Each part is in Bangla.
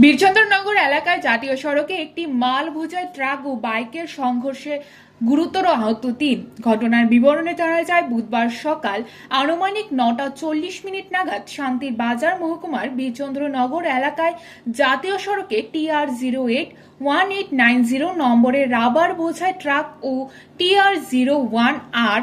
বীরচন্দ্রনগর এলাকায় জাতীয় সড়কে একটি মাল বোঝাই ট্রাক ও বাইকের সংঘর্ষে গুরুতর আহত তিন। ঘটনার বিবরণে জানা যায়, বুধবার সকাল আনুমানিক নটা চল্লিশ মিনিট নাগাদ শান্তির বাজার মহকুমার বীরচন্দ্রনগর এলাকায় জাতীয় সড়কে TR zero eight, one eight nine zero নম্বরের রাবার বোঝাই ট্রাক ও TR zero one R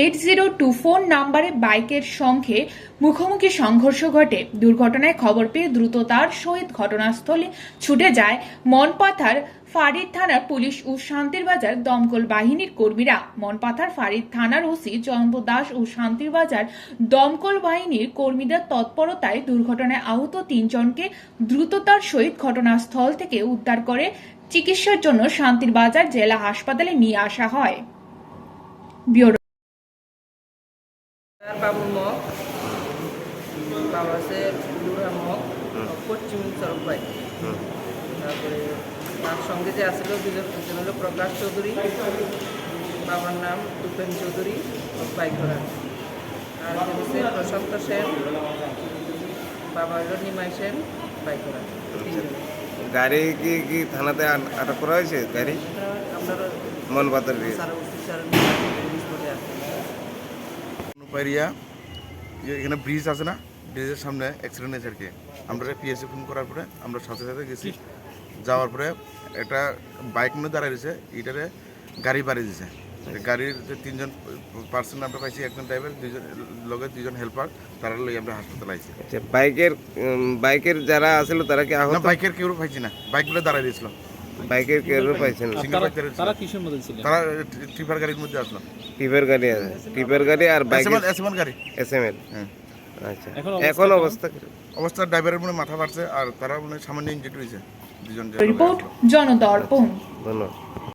eight zero two four নাম্বারে বাইকের সঙ্গে মুখোমুখি সংঘর্ষ ঘটে। দুর্ঘটনায় খবর পেয়ে দ্রুততার সহিত ঘটনাস্থলে ছুটে যায় মনপাথার ফারিদ থানার পুলিশ ও শান্তির বাজার দমকল বাহিনীর কর্মীরা। মনপাথার ফারিদ থানার ওসি জয়ন্ত দাস ও শান্তির বাজার দমকল বাহিনীর কর্মীদের তৎপরতায় দুর্ঘটনায় আহত তিনজনকে দ্রুততার সহিত ঘটনাস্থল থেকে উদ্ধার করে চিকিৎসার জন্য শান্তির বাজার জেলা হাসপাতালে নিয়ে আসা হয়। ব্যুরো আর বাবুর মগ। বাবা আছে মগ পশ্চিম সড়ক ভাই তারপরে তার সঙ্গে যে আসছিল দুজন একজন হলো প্রকাশ চৌধুরী বাবার নাম উপেন চৌধুরী বাইক ঘোড়া আর হচ্ছে প্রশান্ত সেন বাবা হলো নিমাই সেন বাইক ঘোড়া তিনজন গাড়ি কি কি থানাতে আটক করা হয়েছে? গাড়ি? আমরা মন পাতার পাইরিয়া এখানে ব্রিজ আছে না? ব্রিজের সামনে অ্যাক্সিডেন্ট হয়েছে আর কি। আমরা পিএসসি ফোন করার পরে আমরা সাথে সাথে গেছি। যাওয়ার পরে একটা বাইক নিয়ে দাঁড়ায় রয়েছে এটারে গাড়ি বাড়ি দিছে গাড়ির যে তিনজন পার্সন আমরা পাইছি একজন ড্রাইভার দুজন লগে দুজন হেল্পার তারা লই আমরা হাসপাতাল আইছি। আচ্ছা বাইকের বাইকের যারা আসলো তারা কি আহত? বাইকের কেউ পাইছি না। বাইকগুলো দাঁড়ায় দিয়েছিল বাইকের কেয়ারও পাইছেন বাইক তারা কিসের মধ্যে ছিলেন? তারা ট্রিপার গাড়ির মধ্যে আসলো। টিপার গাড়ি আছে। টিপার গাড়ি আর বাইকের S M L S M L গাড়ি। এস এম এল হ্যাঁ। আচ্ছা। এখন অবস্থা অবস্থা ড্রাইভারের মনে মাথা বাড়ছে আর তারা মনে হয় সামান্য ইঞ্জুরি হয়েছে দুজন রিপোর্ট জনদর্পণ। ধন্যবাদ।